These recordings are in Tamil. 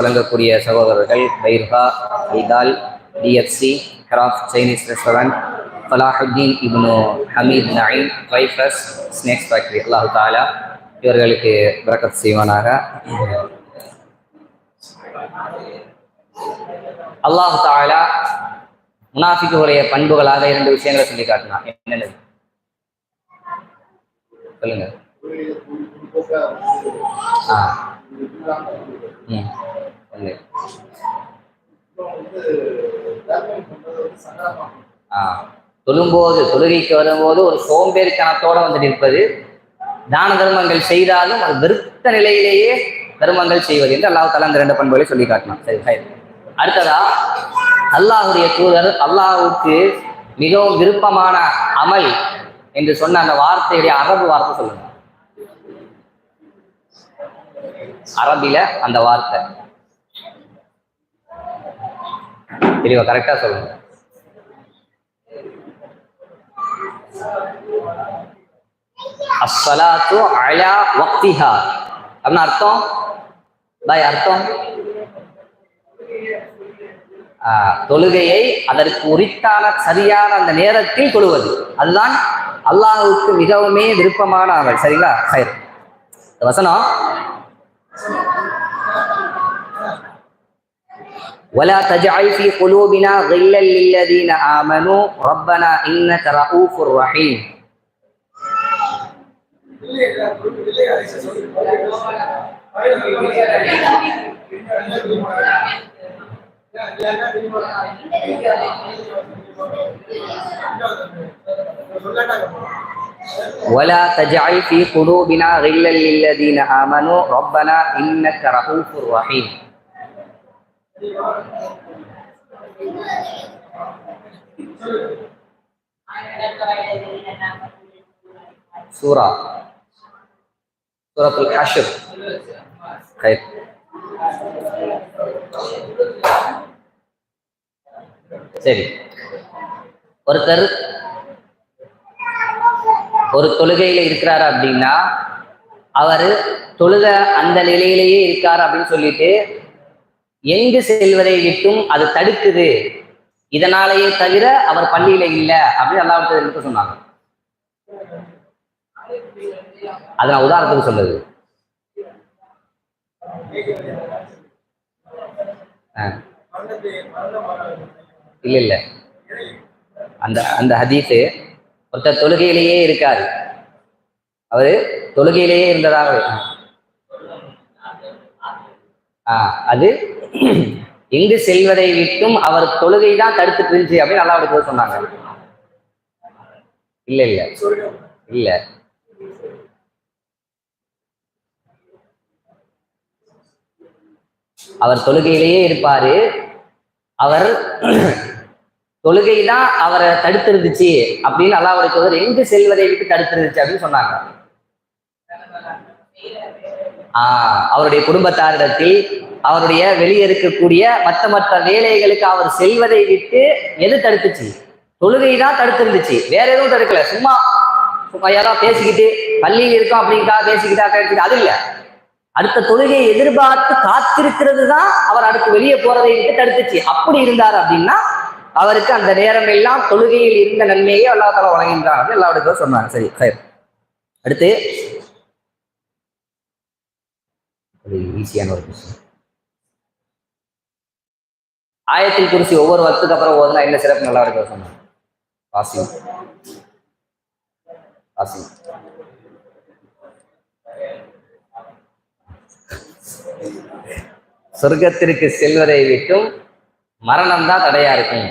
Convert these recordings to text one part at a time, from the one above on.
வழங்கக்கூடிய சகோதரர்கள் பைர்ஹா ஐதால் DFC craft Chinese restaurant Falahuddin Ibn Hamid நாயின் ட்ரைஃபஸ் ஸ்நேக்ஸ் ஃபேக்டரி. அல்லாஹு தாலா இவர்களுக்கு பிரக்கத் செய்வானாக. அல்லாஹு தாலா முனாஃபிக்குடைய பண்புகளாக இரண்டு விஷயங்களை சொல்லி காட்டினான். என்னென்னது? சொல்லுங்கள் தொழும்போது தொழுகைக்கு வரும்போது ஒரு சோம்பேறித்தனத்தோட வந்து நிற்பது. தான தர்மங்கள் செய்தாலும் அது வெறுத்த நிலையிலேயே தர்மங்கள் செய்வது என்று அல்லாஹ் தலா அந்த ரெண்டு பண்புகளை சொல்லி காட்டினான். சரி சரி. அடுத்ததா அல்லாஹுடைய தூதர் அல்லாஹுக்கு மிகவும் விருப்பமான அமல் என்று சொன்ன அந்த வார்த்தையுடைய அரபு வார்த்தை சொல்லுங்க. அரபில அந்த வார்த்தை. தெளிவா கரெக்டா சொல்லுங்க. அஸ்ஸலாத்து அலா வக்திஹா. அப்படின்னு அர்த்தம்? பாய் அர்த்தம்? ஆஹ், தொழுகையை அதற்கு உரித்தான சரியான அந்த நேரத்தில் தொழுவது. அதுதான் அல்லாஹுக்கு மிகவுமே விருப்பமான அமல். சரிங்களா? சரி இந்த வசனம் ولا تجعل في قلوبنا غلا للذين آمنوا. ربنا إنك رؤوف رحيم. ولا تجعل في قلوبنا غلا للذين آمنوا. ربنا إنك رؤوف رحيم. சூரா சூரத்துல் ஹஷ்ர் خير சரி ஒருத்தர் ஒரு தொழுகையில இருக்கிறாரு அப்படின்னா அவரு தொழுக அந்த நிலையிலேயே இருக்காரு அப்படின்னு சொல்லிட்டு எங்கு செல்வதை விட்டும் அது தடுக்குது. இதனாலேயே தவிர அவர் பள்ளியில இல்ல அப்படின்னு அல்லாஹ் எடுத்து சொன்னாங்க. அது நான் உதாரணத்துக்கு சொன்னது இல்ல இல்ல. அந்த அந்த ஹதீஸு ஒருத்தர் தொழுகையிலேயே இருக்காரு. அவரு தொழுகையிலேயே இருந்ததாக. ஆ அது எங்கு செல்வதை விட்டும் அவர் தொழுகை தான் தடுத்துட்டு இருந்துச்சு அப்படின்னு நல்லா அவருக்கு சொன்னாங்க. இல்ல இல்ல. இல்ல. அவர் தொழுகையிலேயே இருப்பாரு. அவர் தொழுகை தான் அவரை தடுத்திருந்துச்சு அப்படின்னு அல்லாவுடைய தூதர் எங்கு செல்வதை விட்டு தடுத்திருந்துச்சு அப்படின்னு சொன்னாங்க. அவருடைய குடும்பத்தாரிடத்தில் அவருடைய வெளியே இருக்கக்கூடிய மற்ற மற்ற வேலைகளுக்கு அவர் செல்வதை விட்டு எது தடுத்துச்சு? தொழுகை தான் தடுத்திருந்துச்சு. வேற எதுவும் தடுக்கல. சும்மா சும்மா யாராவது பேசிக்கிட்டு பள்ளியில் இருக்கோம் அப்படின்ட்டா பேசிக்கிட்டா கேட்டு அது இல்லை. அடுத்த தொழுகையை எதிர்பார்த்து காத்திருக்கிறது தான் அவர் அடுத்து வெளியே போறதை விட்டு தடுத்துச்சு. அப்படி இருந்தார் அப்படின்னா அவருக்கு அந்த நேரம் எல்லாம் தொழுகையில் இருந்த நன்மையை அல்லாஹ் தலா வழங்குகின்றார் அப்படின்னு எல்லாருடைய சொன்னாங்க. சரி சரி. அடுத்து ஒரு ஈஸியான ஒரு விஷயம் ஆயத்தில் குறிச்சி ஒவ்வொரு வத்துக்கு அப்புறம் ஓதுனா என்ன சிறப்பு நல்லா இருக்கு சொன்னாங்க. வாசி வாசி சொர்க்கத்திற்கு செல்வதை விட்டும் மரணம் தான் தடையா இருக்கும்.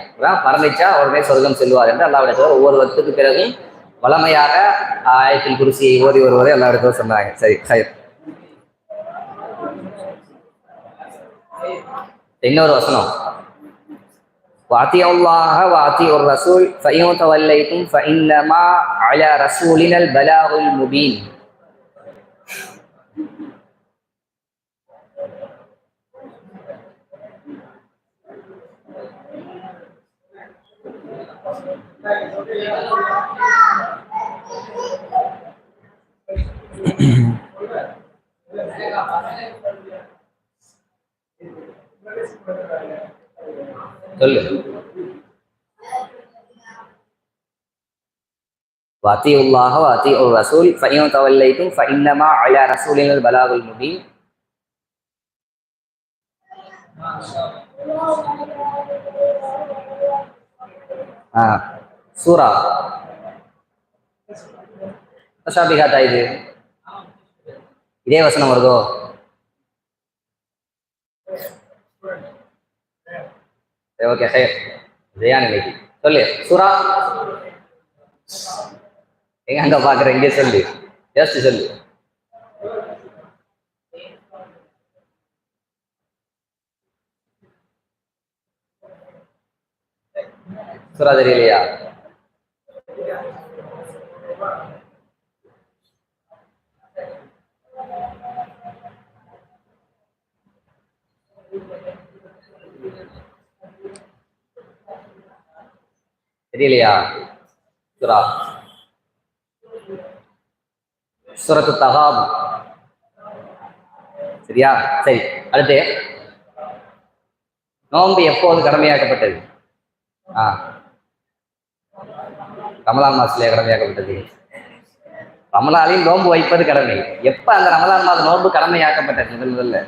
மரணிச்சா உடனே சொர்க்கம் செல்வார் என்று அல்லாவிடத்தில் ஒவ்வொரு வருத்துக்கு பிறகும் வளமையாக ஆயத்தில் குருசியை ஓதி வருவதை எல்லாருக்கும் சொன்னாங்க. சரி రెండవ వసనం వాతి అల్లాహ వాతి ఉర్ రసూల్ ఫయిన్ తవల్లైతుం ఫయిన్నమా అలా రసూలినల్ బలాగుల్ ముబీన్ Mm-hmm. وأطيعوا الله وأطيعوا الرسول فإن توليتم فإنما على رسولنا البلاغ المبين ஆ சூரா முத்தஷாபிகாத்தா இது இதே வசனம் வருதோ சரி ஓகே சரி ஜெயா நிலைக்கு சொல்லு சூரா எங்க அங்க பாக்குற? இங்கே சொல்லு. ஜஸ்ட் சொல்லு. சுரா தெரியலையா? தெரியலையா? சுரா. சுரத்து தகாபு. சரியா? சரி அடுத்து. நோன்பு எப்போது கடமையாக்கப்பட்டது? ஆ. ரமலான் மாசத்துல கடமையாக்கப்பட்டது. ரமலாலையும் நோன்பு வைப்பது கடமை. எப்ப அந்த ரமலான் மாத நோன்பு கடமையாக்கப்பட்டது? முதல் முதல்ல.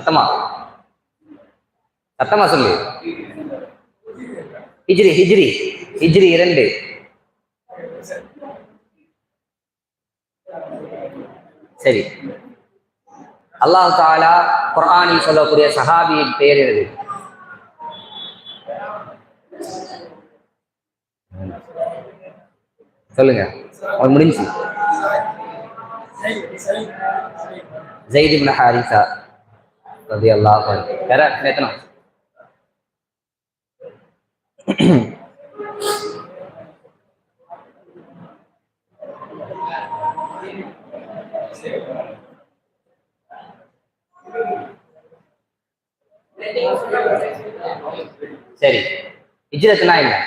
சத்தமா? சத்தமா சொல்லு. ஹிஜ்ரி ஹிஜ்ரி. ஹிஜ்ரி இரண்டு. சரி. அல்லாஹ் தாலா குரானில் சொல்லக்கூடிய சஹாபியின் பெயர் எது? சொல்லுங்க. அவன் முடிஞ்சு ஜெயித் இப்னு ஹாரிசா ரலியல்லாஹு அல்லாஹ் வேற எத்தனை? சரி. ஹிஜ்ரத்னா இல்லை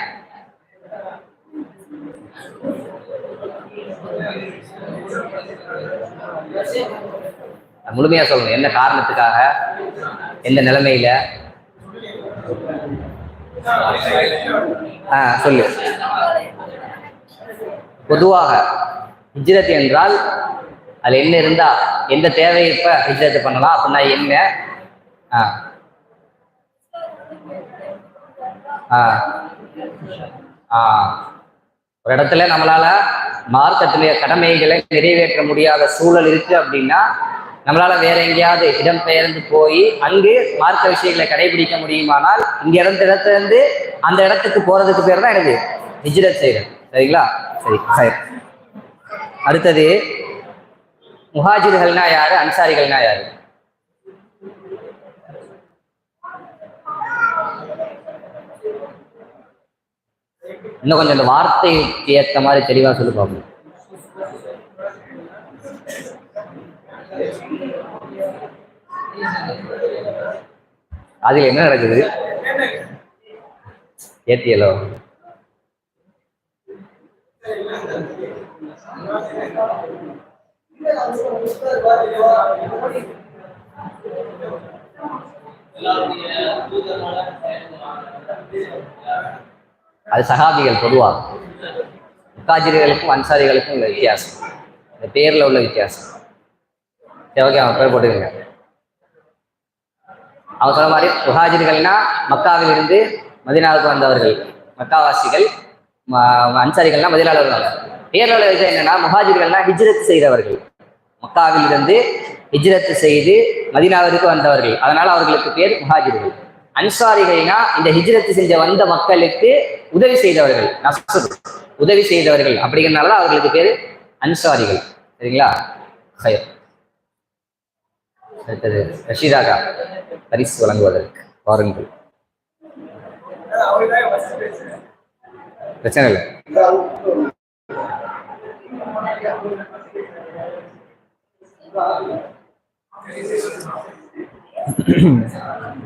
முழுமையா சொல்லணும் என்ன காரணத்துக்காக எந்த நிலைமையில? ஆ சொல்லு. பொதுவாக ஹிஜ்ரத் என்றால் அது என்ன இருந்தா எந்த தேவை இப்ப ஹிஜ்ரத் பண்ணலாம் அப்படின்னா என்ன? ஆ. ஆ. ஆ. ஒரு இடத்துல நம்மளால மார்க்கத்தினுடைய கடமைகளை நிறைவேற்ற முடியாத சூழல் இருக்கு அப்படின்னா நம்மளால வேற எங்கேயாவது இடம் பெயர்ந்து போய் அங்கு மார்க்க விஷயங்களை கடைபிடிக்க முடியுமானால் இங்க இருந்த இடத்துல இருந்து அந்த இடத்துக்கு போறதுக்கு பேர் தான் எனக்கு ஹிஜ்ரத் செய்யறது சரிங்களா? சரி சரி. அடுத்தது முஹாஜிர்கள்னா யாரு? அன்சாரிகள்னா யாரு? இன்னும் கொஞ்சம் அந்த வார்த்தைக்கு ஏத்த மாதிரி தெளிவா சொல்லி பார்ப்போம் அதுல என்ன நடக்குது? ஏத்தியலோ? அது சஹாபிகள் பொதுவாக முக்காஜிரிகளுக்கும் அன்சாரிகளுக்கும் உள்ள வித்தியாசம். இந்த பேர்ல உள்ள வித்தியாசம். சரி ஓகே அவன் பேர் போட்டுக்கங்க. அவன் சொன்ன மாதிரி முஹாஜிர்கள்னா மக்காவில் இருந்து மதினாவுக்கு வந்தவர்கள். மக்காவாசிகள் அன்சாரிகள்னா மதினாவில் வந்தவங்க. பேரில் உள்ள விஷயம் என்னன்னா முஹாஜிர்கள்னா ஹிஜ்ரத் செய்தவர்கள். மக்காவில் இருந்து ஹிஜ்ரத் செய்து மதினாவிற்கு வந்தவர்கள். அதனால அவர்களுக்கு பேர் முஹாஜிர்கள் அன்சாரிகள்னா இந்த ஹிஜ்ரத்து செஞ்ச வந்த மக்களுக்கு உதவி செய்தவர்கள் நசர் உதவி செய்தவர்கள் அப்படிங்கிறனால அவர்களுக்கு பேரு அன்சாரிகள். சரிங்களா? ஹயர் அடுத்தது ரஷீதாகா பரிசு வழங்குவதற்கு வாருங்கள். பிரச்சனை இல்லை. Thank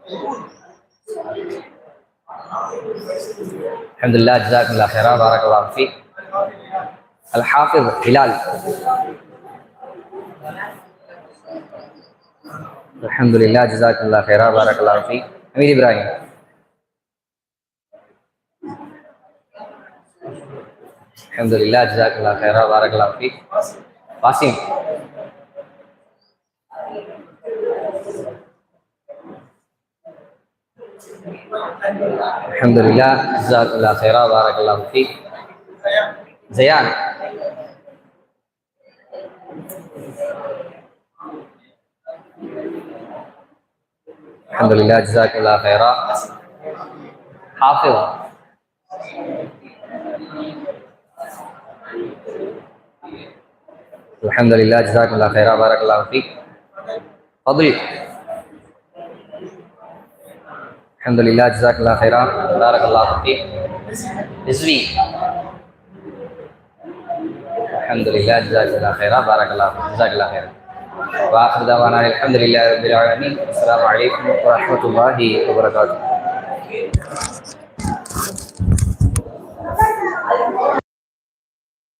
الحمد لله جزاكم الله خيرا بارك الله فيك. الحافظ هلال. الحمد لله جزاكم الله خيرا بارك الله فيك. أمير إبراهيم. الحمد لله جزاك الله خيرا بارك الله فيك. واسم الحمد لله جزاك الله خيرا. بارك الله فيك. زيان. الحمد لله جزاك الله خيرا. حافظ. الحمد لله جزاك الله خيرا. بارك الله فيك. فضل الحمد لله جزاك الله خيرا بارك الله فيك رزوي الحمد لله جزاك الله خيرا بارك الله فيك جزاك الله خيرا واخر دعوانا الحمد لله رب العالمين السلام عليكم ورحمه الله وبركاته